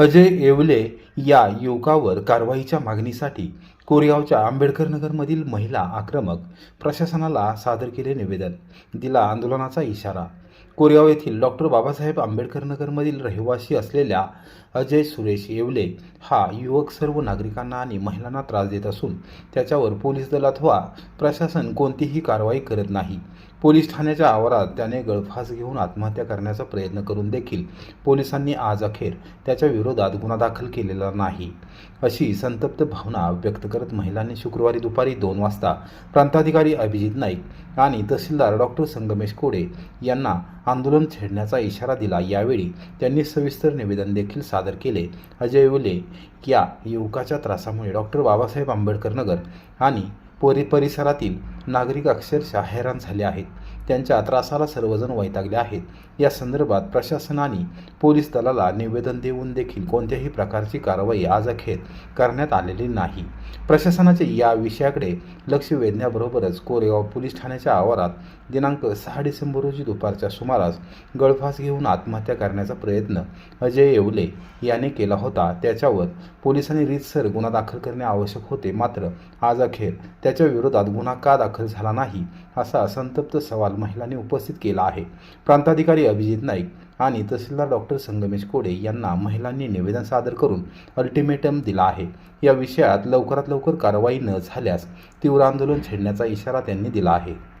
अजय येवले या युवकावर कारवाईच्या मागणीसाठी कोरेगावच्या आंबेडकर नगरमधील महिला आक्रमक प्रशासनाला सादर केले निवेदन. दिला आंदोलनाचा इशारा. कोरेगाव येथील डॉक्टर बाबासाहेब आंबेडकर नगरमधील रहिवासी असलेल्या अजय सुरेश येवले हा युवक सर्व नागरिकांना आणि महिलांना त्रास देत असून त्याच्यावर पोलीस दलात वा प्रशासन कोणतीही कारवाई करत नाही. पोलीस ठाण्याच्या आवारात त्याने गळफास घेऊन आत्महत्या करण्याचा प्रयत्न करून देखील पोलिसांनी आज अखेर त्याच्या विरोधात गुन्हा दाखल केलेला नाही. अशी संतप्त भावना व्यक्त करत महिलांनी शुक्रवारी दुपारी दोन वाजता प्रांताधिकारी अभिजित नाईक आणि तहसीलदार डॉक्टर संगमेश कोडे यांना आंदोलन छेडण्याचा इशारा दिला. यावेळी त्यांनी सविस्तर निवेदन देखील सादर केले. अजय उले या युवकाच्या त्रासामुळे डॉक्टर बाबासाहेब आंबेडकर नगर आणि परि परिसरातील नागरिक अक्षरशः हैराण झाले आहेत. त्यांच्या त्रासाला सर्वजण वैतागले आहेत. या संदर्भात प्रशासनाने पोलीस दलाला निवेदन देऊन देखील कोणत्याही प्रकारची कारवाई आज अखेर करण्यात आलेली नाही. प्रशासनाचे या विषयाकडे लक्ष वेधण्याबरोबरच कोरेगाव पोलीस ठाण्याच्या आवारात दिनांक सहा डिसेंबर रोजी दुपारच्या सुमारास गळफास घेऊन आत्महत्या करण्याचा प्रयत्न अजय येवले याने केला होता. त्याच्यावर पोलिसांनी रीतसर गुन्हा दाखल करणे आवश्यक होते. मात्र आज अखेर त्याच्या विरोधात गुन्हा का दाखल झाला नाही? असा संतप्त सवाल महिलांनी उपस्थित केला आहे. प्रांताधिकारी अभिजित नाईक आणि तहसीलदार डॉक्टर संगमेश कोडे यांना महिलांनी निवेदन सादर करून अल्टिमेटम दिला आहे. या विषयात लवकरात लवकर कारवाई न झाल्यास तीव्र आंदोलन छेडण्याचा इशारा त्यांनी दिला आहे.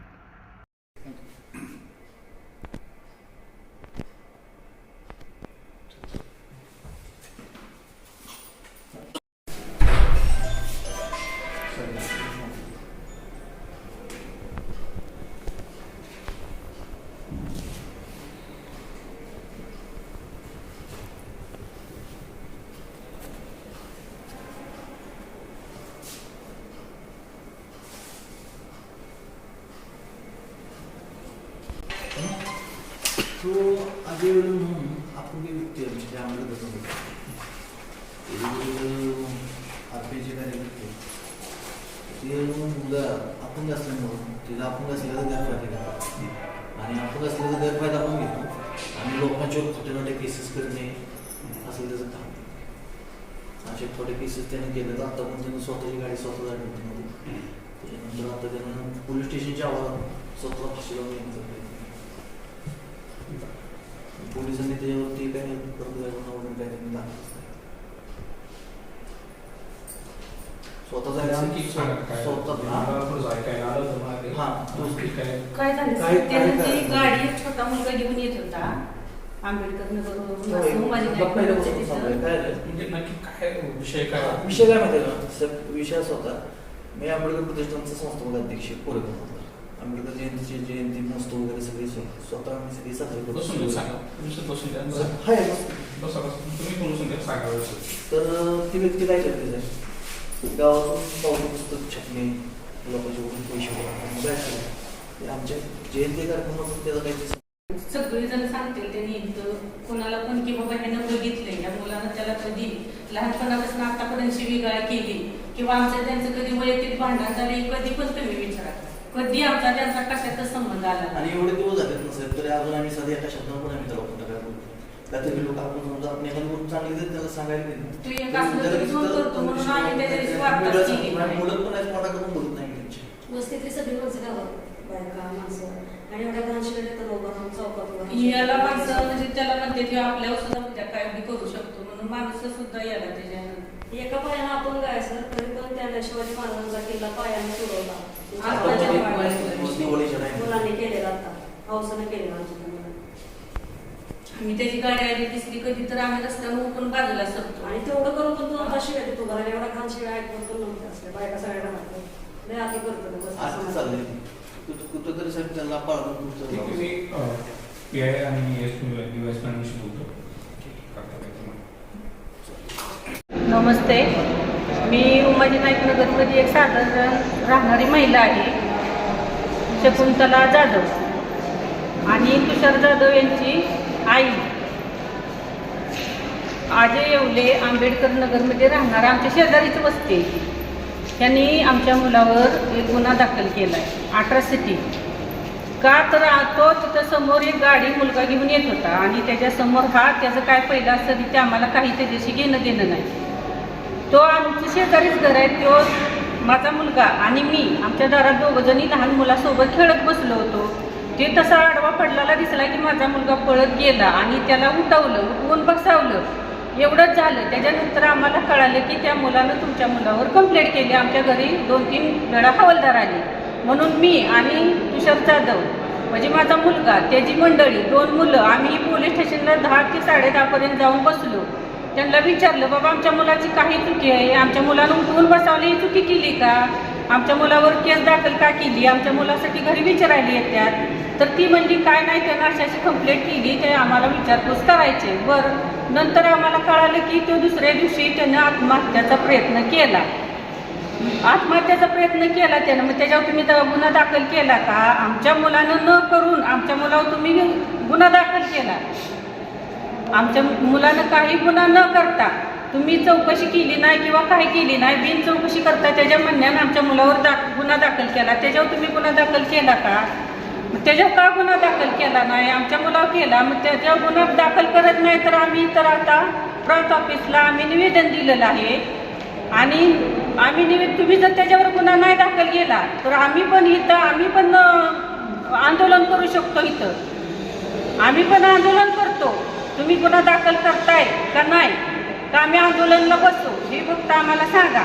तो अजय म्हणून आपण व्यक्ती आहे म्हणजे आम्हाला तसं होतं आरपीचे कार्यकर्ते. ते मुलगा अपंग असल्यामुळं तिला अपंग असल्याचा गैरफायदा घेतात. आणि आपण असल्याचा गैरफायदा पण घेतो आणि लोकांच्यावर खोटे खोटे केसेस करणे असं त्याचं काम असे थोडे केसेस त्याने केले तर आता पण त्यानं स्वतःची गाडी स्वतः जाडी होती त्याच्यानंतर आता त्यानं पोलीस स्टेशनच्या आवारात स्वतः फाशी लावून घेण्याचा पोलिसांनी त्याच्यावरती परत काय झालं? गाडी एक छोटा मुलगा घेऊन येत होता. आंबेडकर? म्हणजे नक्की काय विषय काय? विषय काय माहिती विषय असा होता मी आंबेडकर प्रतिष्ठानचा संस्थापक अध्यक्ष कोरेगाव होता आंबेडकर जयंतीची जयंती मस्त वगैरे सगळी स्व- स्वतः आम्ही सगळी साजरी बसून घ्या, करतो सांगा बसून द्या सर, बसा हाय मस्त. बसा बसा. तुम्ही पण बसून घ्या सांगा व्यवस्थित. तर ती व्यक्ती काय करते सर गावातून पावलं पुस्तक छापणे लोकांचे वरून पैसे गोळा काय करते? ते आमच्या जयंती कार्यक्रमातून त्याचा काही सगळी जण सांगतील त्यांनी इथं कोणाला पण की बाबा ह्यानं बघितलंय या मुलानं त्याला कधी लहानपणापासून आतापर्यंत शिवीगाळ केली. किंवा आमचं त्यांचं कधी वैयक्तिक भांडण झाले कधी पण तुम्ही विचारा कधी आमचा त्यांचा कशाचा संबंध आला. आणि एवढे दिवस झालेत ना साहेब तरी अजून आम्ही सध्या एका शब्दावर पण आम्ही त्याला काय बोलतो लोक आपण समजा आपण एखादी गोष्ट चांगली त्याला सांगायला नाही तू एक असलं तरी फोन करतो म्हणून आम्ही त्याच्याशी वार्ता केली. नाही. मुलं पण करून बोलत नाही त्यांची. वस्तीतली सगळी माणसं गावात बायका माणसं. आणि एवढ्या घाण शिवाय तर लोक चौकात उभा राहून याला माणसं म्हणजे त्याला म्हणते की आपल्यावर सुद्धा उद्या काय बी करू शकतो म्हणून माणसं सुद्धा याला त्याच्यानं. एका पायानं आपण सर तरी पण त्याला शिवाजी महाराजांचा किल्ला पायाने तुडवला आणि त्याची गाडी आली दिसली कधी तर आम्ही रस्त्यावर पण बाजूला सरतो आणि तेवढं करून पण तू आता शिवाय देतो. घराला एवढा घाण शिवाय ऐकत पण नव्हते. बायका सगळ्या घरात लय आधी करतो ते ते चाललंय कुठं- तरी साहेब त्यांना पाळून ठीक आहे, मी तुमचं पी आय आणि एस युएस मॅनेजशी बोलतो. करता काय तुम्हाला. नमस्ते. मी उमाजी नाईक नगरमध्ये एक साधारण राहणारी महिला आहे. शकुंतला जाधव. आणि तुषार जाधव यांची आई. अजय येवले आंबेडकर नगरमध्ये राहणार आमच्या शेजारीच वस्ती त्यांनी आमच्या मुलावर एक गुन्हा दाखल केला आहे अट्रॉसिटी का तर तो तिथं समोर एक गाडी मुलगा घेऊन येत होता आणि त्याच्यासमोर हा त्याचं काय पहिलं असतं ते आम्हाला काही त्याच्याशी घेणं देणं नाही. तो आमचं शेजारीच घर आहे. तो माझा मुलगा आणि मी आमच्या दारात दोघंजणी लहान मुलासोबत खेळत बसलो होतो. ते तसा आडवा पडलेला दिसला की माझा मुलगा पळत गेला आणि त्याला उठवलं उठवून बसावलं. एवढंच झालं. त्याच्यानंतर आम्हाला कळालं की त्या मुलानं तुमच्या मुलावर कंप्लेंट केली. आमच्या घरी दोन तीन वेळा हवालदार आली. म्हणून मी आणि तुषार जाधव म्हणजे माझा मुलगा त्याची मंडळी दोन मुलं आम्ही पोलीस स्टेशनला दहा ते साडेदहापर्यंत जाऊन बसलो. त्यांना विचारलं बाबा आमच्या मुलाची काही चुकी आहे? आमच्या मुलानं उठवून बसावली ही चुकी केली का? आमच्या मुलावर केस दाखल का केली? आमच्या मुलासाठी घरी विचारायला येतात तर ती म्हणली काय नाही त्यांना अशाशी कंप्लेंट केली ते आम्हाला विचारपूस करायचे. बरं नंतर आम्हाला कळालं की तो दुसऱ्या दिवशी त्यानं आत्महत्याचा प्रयत्न केला. आत्महत्याचा प्रयत्न केला त्यानं. मग त्याच्यावर तुम्ही गुन्हा दाखल केला का? आमच्या मुलानं न करून आमच्या मुलावर तुम्ही गुन्हा दाखल केला. आमच्या मुलानं काही गुन्हा न करता तुम्ही चौकशी केली नाही किंवा काही केली नाही बिन चौकशी करता त्याच्या म्हणण्यानं आमच्या मुलावर दा गुन्हा दाखल केला. त्याच्यावर तुम्ही गुन्हा दाखल केला का? मग त्याच्यावर का गुन्हा दाखल केला नाही? आमच्या मुलावर केला. मग त्याच्यावर गुन्हा दाखल करत नाही तर आम्ही तर आता प्रांत ऑफिसला आम्ही निवेदन दिलेलं आहे. आणि आम्ही निवेद तुम्ही जर त्याच्यावर गुन्हा नाही दाखल केला तर आम्ही पण इथं आम्ही पण आंदोलन करू शकतो इथं. आम्ही पण आंदोलन करतो. तुम्ही गुन्हा दाखल करताय का नाही? का आम्ही आंदोलनला बसतो हे फक्त आम्हाला सांगा.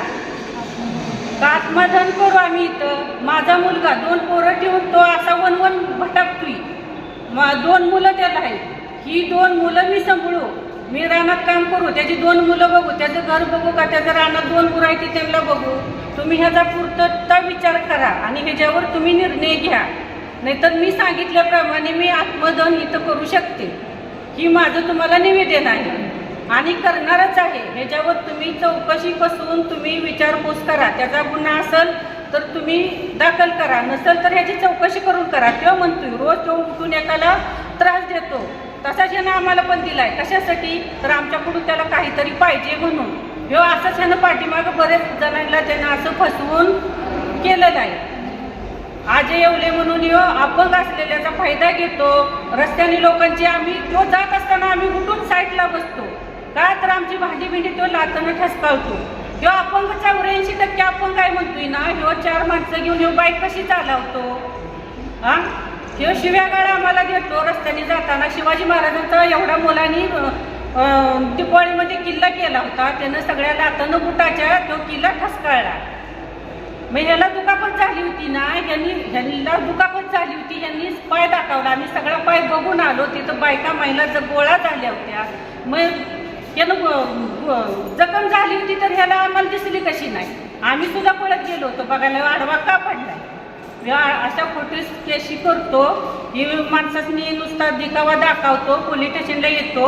का आत्मधन करू आम्ही इथं? माझा मुलगा दोन पोरं ठेवून तो असा वन वन भटकतोय. मा दोन मुलं त्याला आहेत. ही दोन मुलं मी सांभाळू. मी रानात काम करू. त्याची दोन मुलं बघू. त्याचं घर बघू का? त्याचं रानात दोन गुरं आहे त्यांना बघू. तुम्ही ह्याचा पूर्तता विचार करा आणि ह्याच्यावर तुम्ही निर्णय घ्या. नाहीतर मी सांगितल्याप्रमाणे मी आत्मदहन इथं करू शकते. ही माझं तुम्हाला निवेदन आहे. आणि करणारच आहे. ह्याच्यावर तुम्ही चौकशी कसून तुम्ही विचारपूस करा. त्याचा गुन्हा असेल तर तुम्ही दाखल करा. नसेल तर ह्याची चौकशी करून करा. किंवा म्हणतो रोज तो उठून एकाला त्रास देतो. तसाच ह्यानं आम्हाला पण दिला आहे कशासाठी? तर आमच्याकडून त्याला काहीतरी पाहिजे म्हणून. ह्यो असंच ह्यानं पाठीमागं बरेच जणांना त्यानं असं फसवून केलेलं आहे. आज येवले म्हणून यो अपंग असलेल्याचा फायदा घेतो. रस्त्याने लोकांची आम्ही तो जात असताना आम्ही उठून साईडला बसतो. का तर आमची भांडी भिंडी तो लाताना ठसकावतो. ह्यो अपंग चौऱ्याऐंशी टक्के अपंग काय म्हणतोय ना ह्यो चार माणसं घेऊन ह्यो बाईक कशी चालवतो? हा ह्यो शिव्या गाळा आम्हाला देतो रस्त्याने जाताना शिवाजी महाराजांचा एवढ्या मुलांनी टिपोळीमध्ये किल्ला केला होता त्यानं सगळ्या लातनं बुटाच्या तो किल्ला ठसकाळला. मग ह्याला दुखापत झाली होती ना. ह्यांनी ह्यांना दुखापत झाली होती. ह्यांनी पाय दाखवला. आम्ही सगळा पाय बघून आलो. तिथं बायका महिला ज गोळा झाल्या होत्या. मग यानं जखम झाली होती तर ह्याला आम्हाला दिसली कशी नाही. आम्ही सुद्धा पळत गेलो होतो. बघायला आडवा का पडलाय? अशा खोटी केशी करतो. ही माणसाने नुसता दिखावा दाखवतो. पोलीस स्टेशनला येतो.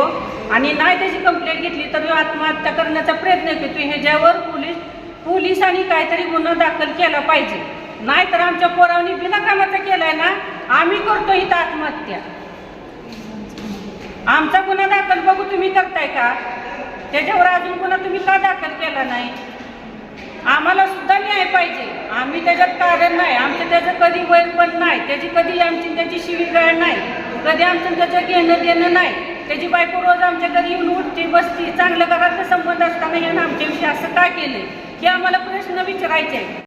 आणि नाही त्याची कंप्लेंट घेतली तर आत्महत्या करण्याचा प्रयत्न करतो ह्याच्यावर पोलीस पोलिसांनी काहीतरी गुन्हा दाखल केला पाहिजे. नाहीतर आमच्या पोरावनी बिनाकामाचा केलाय ना आम्ही करतो इथं आत्महत्या. आमचा गुन्हा दाखल बघू तुम्ही करताय का? त्याच्यावर अजून गुन्हा तुम्ही का दाखल केला नाही? आम्हाला सुद्धा न्याय पाहिजे. आम्ही त्याच्यात कारण नाही. आमचं त्याचं कधी वैर पण नाही. त्याची कधी आमची त्याची शिवीगाळ नाही. कधी आमचं त्याचं घेणं देणं नाही. त्याची बायको रोज आमच्या घरी येऊन उठते बसते. चांगल्या घरातलं संबंध असताना यानं आमच्याविषयी असं का केलं हे आम्हाला प्रश्न विचारायचे आहे